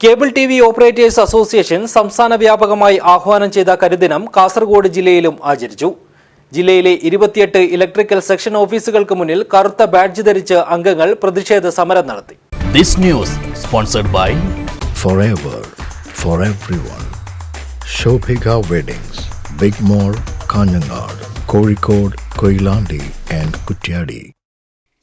Cable T V operators association സംസ്ഥാന വ്യാപകമായി ആഹ്വാനം ചെയ്ത കരുദിനം കാസർഗോഡ് ജില്ലയിലും ആചരിച്ചു ജില്ലയിലെ ഇരുപത്തിയെട്ട് ഇലക്ട്രിക്കൽ സെക്ഷൻ ഓഫീസുകൾക്ക് മുന്നിൽ കറുത്ത ബാഡ്ജ് ധരിച്ച് അംഗങ്ങൾ പ്രതിഷേധ സമരം നടത്തി This news sponsored by forever for everyone. Shobhika Weddings, big mall Kanhangad Kozhikode Koilandi and Kutyadi.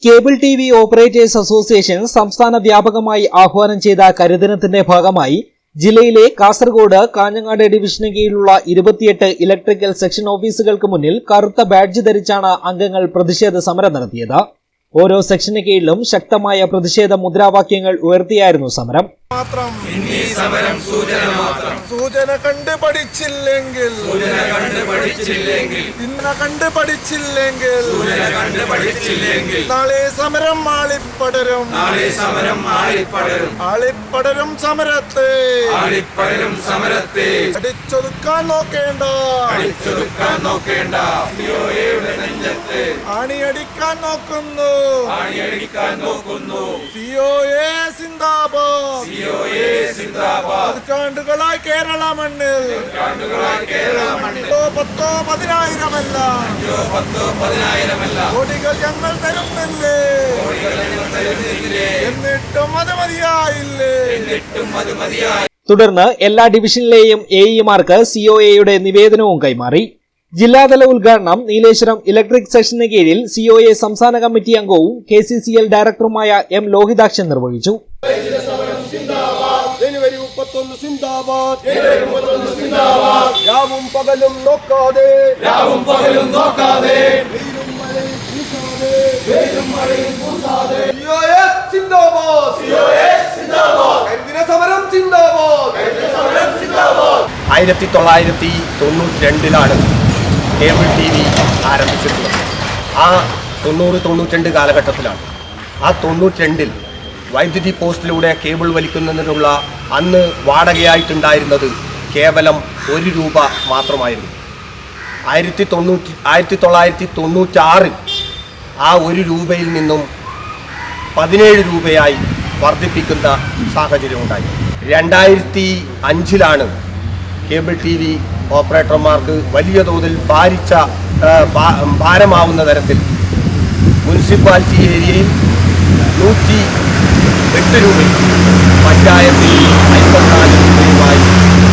Cable T V operators association സംസ്ഥാന വ്യാപകമായി ആഹ്വാനം ചെയ്ത കരുതനത്തിന്റെ ഭാഗമായി ജില്ലയിലെ കാസർഗോഡ് കാഞ്ഞങ്ങാട് ഡിവിഷന് കീഴിലുള്ള ഇരുപത്തിയെട്ട് ഇലക്ട്രിക്കൽ സെക്ഷൻ ഓഫീസുകൾക്ക് മുന്നിൽ കറുത്ത ബാഡ്ജ് ധരിച്ചാണ് അംഗങ്ങൾ പ്രതിഷേധ സമരം നടത്തിയത്. ഓരോ സെക്ഷന് കീഴിലും ശക്തമായ പ്രതിഷേധ മുദ്രാവാക്യങ്ങൾ ഉയർത്തിയായിരുന്നു സമരം. മാത്രം. സൂചന കണ്ട് പഠിച്ചില്ലെങ്കിൽ. സൂചന കണ്ട് പഠിച്ചില്ലെങ്കിൽ. ഇന്ന കണ്ട് പഠിച്ചില്ലെങ്കിൽ. സൂചന കണ്ട് പഠിച്ചില്ലെങ്കിൽ. നാളെ സമരം ആളിപ്പടരും. നാളെ സമരം ആളിപ്പടരും. ആളിപ്പടരും സമരത്തെ. ആളിപ്പടരും സമരത്തെ. അടിച്ചൊതുക്കാൻ നോക്കേണ്ട. അടിച്ചൊതുക്കാൻ നോക്കേണ്ട. ആണിയടിക്കാൻ നോക്കുന്നു. ആണിയടിക്കാൻ നോക്കുന്നു. സിഒ എ സിന്ദാബാദ്. പതിറ്റാണ്ടുകളായി കേരള മണ്ണിൽ പതിറ്റാണ്ടുകളായി കേരള മണ്ണിൽ പത്തോ പതിനായിരമല്ല. പത്തോ പതിനായിരമല്ല. കോടികൾ ഞങ്ങൾ തരുന്നില്ലേ? എന്നിട്ടും അത് മതിയായില്ലേ? എന്നിട്ടും അത് മതിയായി. തുടർന്ന് എല്ലാ ഡിവിഷനിലെയും ഒ എയുടെ നിവേദനവും കൈമാറി. ജില്ലാതല ഉദ്ഘാടനം നീലേശ്വരം ഇലക്ട്രിക് സെക്ഷന് കീഴിൽ സിഒഎ സംസ്ഥാന കമ്മിറ്റി അംഗവും കെ സി സി എൽ ഡയറക്ടറുമായ എം ലോഹിതാക്ഷൻ നിർവഹിച്ചു. രാവും പകലും നോക്കാതെ. രാവും പകലും നോക്കാതെ. വെയിലും മഴയും വെയിലും മഴയും ആയിരത്തി തൊള്ളായിരത്തി തൊണ്ണൂറ്റി രണ്ടിലാണ് കേബിൾ ടി വി ആരംഭിച്ചിട്ടുള്ളത്. ആ തൊണ്ണൂറ് തൊണ്ണൂറ്റി രണ്ട് കാലഘട്ടത്തിലാണ്. ആ തൊണ്ണൂറ്റി രണ്ടിൽ വൈദ്യുതി പോസ്റ്റിലൂടെ കേബിൾ വലിക്കുന്നതിനുള്ള അന്ന് വാടകയായിട്ടുണ്ടായിരുന്നത് കേവലം ഒരു രൂപ മാത്രമായിരുന്നു. ആയിരത്തി തൊണ്ണൂറ്റി ആയിരത്തി തൊള്ളായിരത്തി തൊണ്ണൂറ്റാറിൽ ആ ഒരു രൂപയിൽ നിന്നും പതിനേഴ് രൂപയായി വർദ്ധിപ്പിക്കുന്ന സാഹചര്യം ഉണ്ടായി. രണ്ടായിരത്തി അഞ്ചിലാണ് കേബിൾ ടി വി ഓപ്പറേറ്റർമാർക്ക് വലിയ തോതിൽ ഭാരിച്ച ഭാരമാവുന്ന തരത്തിൽ മുനിസിപ്പാലിറ്റി ഏരിയയിൽ നൂറ്റി എട്ട് രൂപയും പഞ്ചായത്തിൽ അൻപത്തിനാല് രൂപയുമായി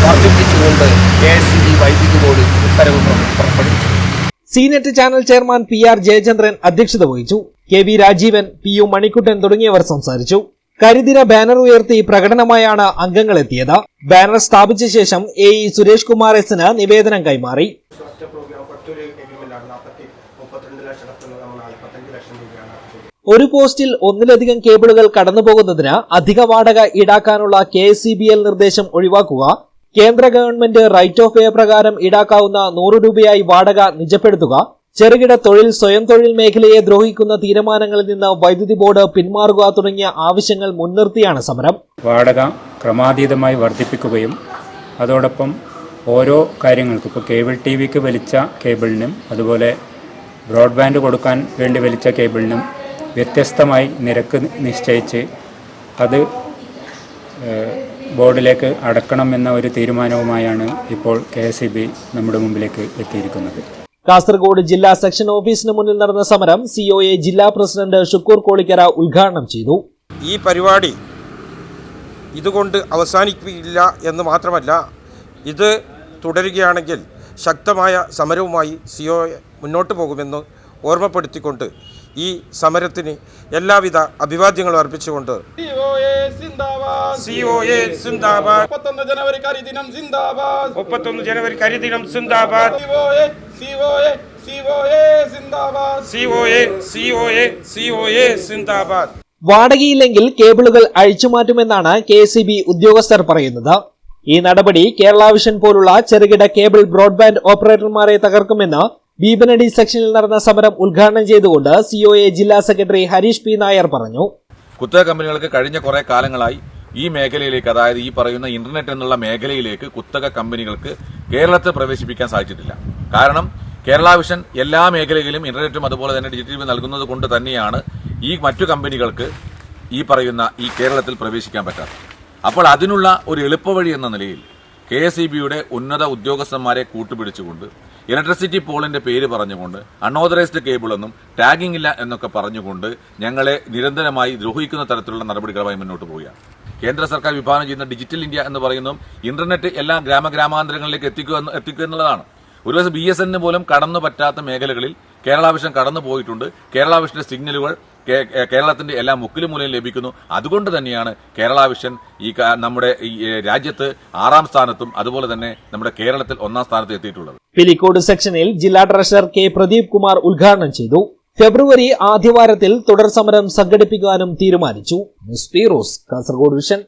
വർദ്ധിപ്പിച്ചുകൊണ്ട് കെ എസ് ഇ വൈദ്യുതി ബോർഡ് ഉത്തരവ് പുറ- പുറപ്പെടുവിച്ചു. സീനറ്റ് channel chairman P R Jayachandran അധ്യക്ഷത വഹിച്ചു. K V Rajeevan P U Manikuttan തുടങ്ങിയവർ സംസാരിച്ചു. കരിദിന ബാനർ ഉയർത്തി പ്രകടനമായാണ് അംഗങ്ങൾ എത്തിയത് ബാനർ സ്ഥാപിച്ച ശേഷം എ ഇ സുരേഷ് കുമാർ എസിന് നിവേദനം കൈമാറി. ഒരു പോസ്റ്റിൽ ഒന്നിലധികം കേബിളുകൾ കടന്നുപോകുന്നതിന് അധിക വാടക ഈടാക്കാനുള്ള കെ നിർദ്ദേശം ഒഴിവാക്കുക. കേന്ദ്ര ഗവൺമെന്റ് റൈറ്റ് ഓഫ് വേ പ്രകാരം ഈടാക്കാവുന്ന നൂറ് രൂപയായി വാടക നിജപ്പെടുത്തുക. ചെറുകിട തൊഴിൽ സ്വയം തൊഴിൽ മേഖലയെ ദ്രോഹിക്കുന്ന തീരുമാനങ്ങളിൽ നിന്ന് വൈദ്യുതി ബോർഡ് പിന്മാറുക തുടങ്ങിയ ആവശ്യങ്ങൾ മുൻനിർത്തിയാണ് സമരം. വാടക ക്രമാതീതമായി വർദ്ധിപ്പിക്കുകയും അതോടൊപ്പം ഓരോ കാര്യങ്ങൾക്കും ഇപ്പോൾ കേബിൾ ടി വിക്ക് വലിച്ച കേബിളിനും അതുപോലെ ബ്രോഡ്ബാൻഡ് കൊടുക്കാൻ വേണ്ടി വലിച്ച കേബിളിനും വ്യത്യസ്തമായി നിരക്ക് നിശ്ചയിച്ച് അത് ബോർഡിലേക്ക് അടക്കണം എന്ന ഒരു തീരുമാനവുമായാണ് ഇപ്പോൾ കെ എസ് നമ്മുടെ മുമ്പിലേക്ക് എത്തിയിരിക്കുന്നത്. കാസർഗോഡ് ജില്ലാ സെക്ഷൻ ഓഫീസിന് മുന്നിൽ നടന്ന സമരം സിഒഎ ജില്ലാ പ്രസിഡന്റ് ഷുക്കൂർ കോളിക്കര ഉദ്ഘാടനം ചെയ്തു. ഈ പരിപാടി ഇതുകൊണ്ട് അവസാനിക്കില്ല എന്ന് മാത്രമല്ല ഇത് തുടരുകയാണെങ്കിൽ ശക്തമായ സമരവുമായി സിഒ മുന്നോട്ട് പോകുമെന്ന് ഓർമ്മപ്പെടുത്തിക്കൊണ്ട് ഈ സമരത്തിന് എല്ലാവിധ അഭിവാദ്യങ്ങളും അർപ്പിച്ചുകൊണ്ട് മുപ്പത്തൊന്ന് ജനുവരി കരിദിനം സിന്ദാബാദ് മുപ്പത്തൊന്ന് ജനുവരി കരിദിനം സിന്ദാബാദ് വാടകയില്ലെങ്കിൽ കേബിളുകൾ അഴിച്ചുമാറ്റുമെന്നാണ് കെ എസ് ഉദ്യോഗസ്ഥർ പറയുന്നത്. ഈ നടപടി കേരള വിഷൻ പോലുള്ള ചെറുകിട കേബിൾ ബ്രോഡ്ബാൻഡ് ഓപ്പറേറ്റർമാരെ തകർക്കുമെന്ന് ബീബനടി സെക്ഷനിൽ നടന്ന സമരം ഉദ്ഘാടനം ചെയ്തുകൊണ്ട് സിഒഎ ജില്ലാ സെക്രട്ടറി ഹരീഷ് പി. നായർ പറഞ്ഞു. കുത്തക കമ്പനികൾക്ക് കഴിഞ്ഞ കുറെ കാലങ്ങളായി ഈ മേഖലയിലേക്ക് അതായത് ഈ പറയുന്ന ഇന്റർനെറ്റ് എന്നുള്ള മേഖലയിലേക്ക് കുത്തക കമ്പനികൾക്ക് കേരളത്തെ പ്രവേശിപ്പിക്കാൻ സാധിച്ചിട്ടില്ല. കാരണം കേരള വിഷൻ എല്ലാ മേഖലകളിലും ഇന്റർനെറ്റും അതുപോലെ തന്നെ ഡിജിറ്റൽ നൽകുന്നത് കൊണ്ട് തന്നെയാണ് ഈ മറ്റു കമ്പനികൾക്ക് ഈ പറയുന്ന ഈ കേരളത്തിൽ പ്രവേശിക്കാൻ പറ്റാത്തത്. അപ്പോൾ അതിനുള്ള ഒരു എളുപ്പവഴി എന്ന നിലയിൽ കെ എസ് ഇ ബിയുടെ ഉന്നത ഉദ്യോഗസ്ഥന്മാരെ കൂട്ടുപിടിച്ചുകൊണ്ട് ഇലക്ട്രിസിറ്റി പോളിന്റെ പേര് പറഞ്ഞുകൊണ്ട് അൺഓതറൈസ്ഡ് കേബിൾ എന്നും ടാഗിംഗ് ഇല്ല എന്നൊക്കെ പറഞ്ഞുകൊണ്ട് ഞങ്ങളെ നിരന്തരമായി ദ്രോഹിക്കുന്ന തരത്തിലുള്ള നടപടികളുമായി മുന്നോട്ട് പോവുകയാണ്. കേന്ദ്ര സർക്കാർ വിഭാവനം ചെയ്യുന്ന ഡിജിറ്റൽ ഇന്ത്യ എന്ന് പറയുന്നതും ഇന്റർനെറ്റ് എല്ലാ ഗ്രാമഗ്രാമാന്തരങ്ങളിലേക്ക് എത്തിക്കുക എത്തിക്കുക എന്നുള്ളതാണ്. ഒരു ദിവസം ബി എസ് എന്നിന് പോലും കടന്നു പറ്റാത്ത മേഖലകളിൽ കേരള വിഷൻ കടന്നു പോയിട്ടുണ്ട്. കേരള വിഷന്റെ സിഗ്നലുകൾ കേരളത്തിന്റെ എല്ലാ മുക്കിലും മൂലയും ലഭിക്കുന്നു. അതുകൊണ്ട് തന്നെയാണ് കേരള വിഷൻ ഈ നമ്മുടെ ഈ രാജ്യത്ത് ആറാം സ്ഥാനത്തും അതുപോലെ തന്നെ നമ്മുടെ കേരളത്തിൽ ഒന്നാം സ്ഥാനത്ത് എത്തിയിട്ടുള്ളത്. പിലിക്കോട് സെക്ഷനിൽ ജില്ലാ ട്രഷറർ കെ പ്രദീപ് കുമാർ ഉദ്ഘാടനം ചെയ്തു. ഫെബ്രുവരി ആദ്യവാരത്തിൽ തുടർ സമരം സംഘടിപ്പിക്കാനും തീരുമാനിച്ചു. കാസർഗോഡ് വിഷൻ.